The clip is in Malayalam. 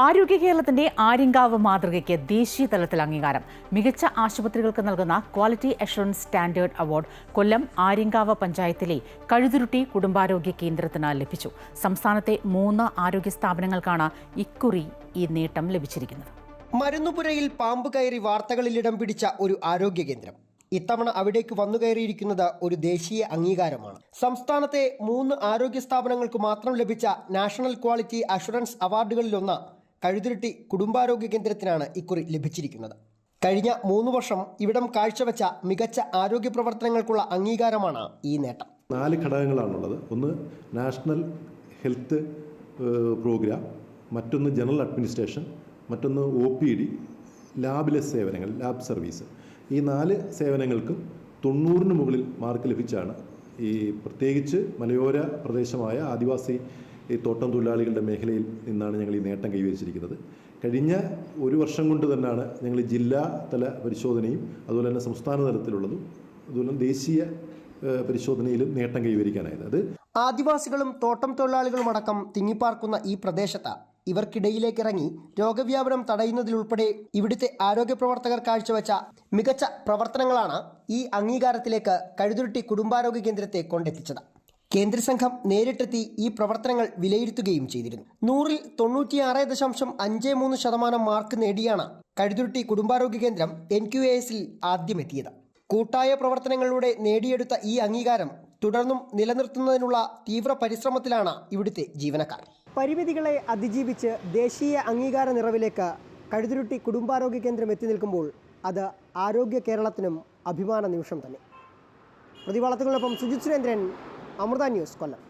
ആരോഗ്യ കേരളത്തിന്റെ ആര്യങ്കാവ് മാതൃകയ്ക്ക് ദേശീയ തലത്തിൽ അംഗീകാരം. മികച്ച ആശുപത്രികൾക്ക് നൽകുന്ന quality assurance standard award Kollam Aryankavu പഞ്ചായത്തിലെ കഴുതുരുട്ടി കുടുംബാരോഗ്യ കേന്ദ്രത്തിന് ലഭിച്ചു. സംസ്ഥാനത്തെ മൂന്ന് ആരോഗ്യ സ്ഥാപനങ്ങൾക്കാണ് ഇക്കുറി ഈ നേട്ടം ലഭിച്ചിരിക്കുന്നത്. മരുന്നുപുരയിൽ പാമ്പ് കയറി വാർത്തകളിൽ ഇടം പിടിച്ച ഒരു ആരോഗ്യ കേന്ദ്രം. ഇത്തവണ അവിടേക്ക് വന്നു കയറിയിരിക്കുന്നത് ഒരു ദേശീയ അംഗീകാരമാണ്. സംസ്ഥാനത്തെ മൂന്ന് ആരോഗ്യ സ്ഥാപനങ്ങൾക്ക് മാത്രം ലഭിച്ച നാഷണൽ ക്വാളിറ്റി അഷുറൻസ് അവാർഡുകളിലൊന്ന് കഴുതിരുട്ടി കുടുംബാരോഗ്യ കേന്ദ്രത്തിനാണ് ഇക്കുറി ലഭിച്ചിരിക്കുന്നത്. കഴിഞ്ഞ മൂന്ന് വർഷം ഇവിടം കാഴ്ചവെച്ച മികച്ച ആരോഗ്യ പ്രവർത്തനങ്ങൾക്കുള്ള അംഗീകാരമാണ് ഈ നേട്ടം. നാല് ഘടകങ്ങളാണുള്ളത്. ഒന്ന് നാഷണൽ ഹെൽത്ത് പ്രോഗ്രാം. മറ്റൊന്ന് ജനറൽ അഡ്മിനിസ്ട്രേഷൻ. മറ്റൊന്ന് ഒ പി ഡി ലാബിലെ സേവനങ്ങൾ ലാബ് സർവീസ്. ഈ നാല് സേവനങ്ങൾക്കും തൊണ്ണൂറിന് മുകളിൽ മാർക്ക് ലഭിച്ചാണ് ഈ പ്രത്യേകിച്ച് മലയോര പ്രദേശമായ ആദിവാസി ഈ തോട്ടം തൊഴിലാളികളുടെ മേഖലയിൽ നിന്നാണ് ഞങ്ങൾ ഈ നേട്ടം കൈവരിച്ചിരിക്കുന്നത്. കഴിഞ്ഞ ഒരു വർഷം കൊണ്ട് തന്നെയാണ് ഞങ്ങൾ ജില്ലാ തല പരിശോധനയും അതുപോലെ തന്നെ സംസ്ഥാന തലത്തിലുള്ളതും അതുപോലെ ദേശീയ പരിശോധനയിലും നേട്ടം കൈവരിക്കാനായത്. അത് ആദിവാസികളും തോട്ടം തൊഴിലാളികളും അടക്കം തിങ്ങിപ്പാർക്കുന്ന ഈ പ്രദേശത്ത് ഇവർക്കിടയിലേക്ക് ഇറങ്ങി രോഗവ്യാപനം തടയുന്നതിലുൾപ്പെടെ ഇവിടുത്തെ ആരോഗ്യ പ്രവർത്തകർ കാഴ്ചവെച്ച മികച്ച പ്രവർത്തനങ്ങളാണ് ഈ അംഗീകാരത്തിലേക്ക് കഴുതുരുട്ടി കുടുംബാരോഗ്യ കേന്ദ്രത്തെ കൊണ്ടെത്തിച്ചത്. കേന്ദ്ര സംഘം നേരിട്ടെത്തി ഈ പ്രവർത്തനങ്ങൾ വിലയിരുത്തുകയും ചെയ്തിരുന്നു. നൂറിൽ തൊണ്ണൂറ്റിയാറ് ദശാംശം അഞ്ച് മൂന്ന് ശതമാനം മാർക്ക് നേടിയാണ് കഴുതുരുട്ടി കുടുംബാരോഗ്യ കേന്ദ്രം എൻ ക്യു എ എസിൽ ആദ്യമെത്തിയത്. കൂട്ടായ പ്രവർത്തനങ്ങളിലൂടെ നേടിയെടുത്ത ഈ അംഗീകാരം തുടർന്നും നിലനിർത്തുന്നതിനുള്ള തീവ്ര പരിശ്രമത്തിലാണ് ഇവിടുത്തെ ജീവനക്കാർ. പരിമിതികളെ അതിജീവിച്ച് ദേശീയ അംഗീകാര നിറവിലേക്ക് കഴുതുരുട്ടി കുടുംബാരോഗ്യ കേന്ദ്രം എത്തി നിൽക്കുമ്പോൾ അത് ആരോഗ്യ കേരളത്തിനും അഭിമാന നിമിഷം തന്നെ. പ്രതിവാളത്തുകളൊപ്പം സുജിത് സുരേന്ദ്രൻ അമൃത ന്യൂസ് കൊല്ലം.